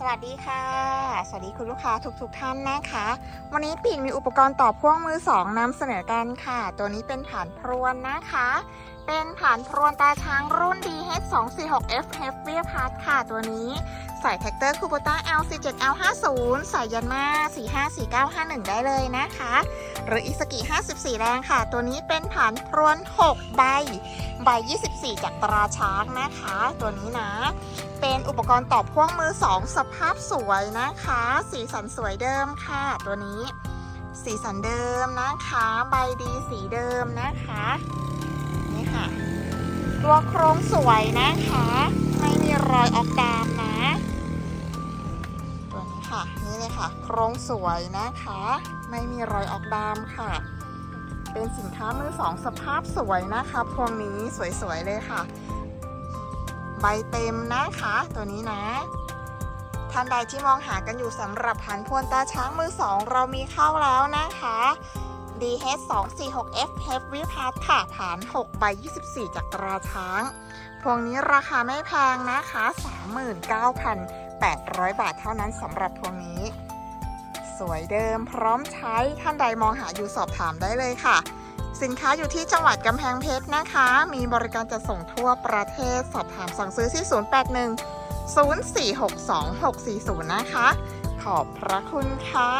สวัสดีค่ะ สวัสดีคุณลูกค้าทุกๆทท่านนะคะ วันนี้ปีกมีอุปกรณ์ต่อพ่วงมือสองนำเสนอกันค่ะ ตัวนี้เป็นฐานพรวนนะคะ เป็นฐานพรวนตาช้างรุ่น DH246F Heavy Part ค่ะ ตัวนี้ใส่แท็กเตอร์คูโบต้า L47L50 ใส่ยันมา454951 ได้เลยนะคะ หรืออิสกิ54 แรงค่ะ ตัวนี้เป็นฐานพรวน 6 ใบ ใบ 24 จากตราช้างนะคะ ตัวนี้นะ เป็นอุปกรณ์ต่อพ่วงมือ 2 สภาพสวยนะคะ สีสันสวยเดิมค่ะ ตัวนี้ สีสันเดิมนะคะ ใบดีสีเดิมนะคะ นี่ค่ะ ตัวโครงสวยนะคะ ไม่มีรอยออกดามนะ ค่ะ โครงสวยนะคะ ไม่มีรอยออกดามค่ะ เป็นสินค้ามือสองสภาพสวยนะคะ พวงนี้สวยๆเลยค่ะ ใบเต็มนะคะ ตัวนี้นะท่านใดที่มองหากันอยู่สำหรับหันพวนตาช้างมือสองเรามีเข้าแล้วนะคะ DH246F Heavy Part ค่ะฐาน6ใบ24 จากตราช้าง พวงนี้ราคาไม่แพงนะคะ 39,800 บาทเท่านั้นสำหรับพวงนี้ สวยเดิมพร้อมใช้ท่านใดมองหาอยู่สอบถามได้เลยค่ะ สินค้าอยู่ที่จังหวัดกำแพงเพชรนะคะ มีบริการจัดส่งทั่วประเทศสอบถามสั่งซื้อที่ 081 0462 640 นะคะ ขอบพระคุณค่ะ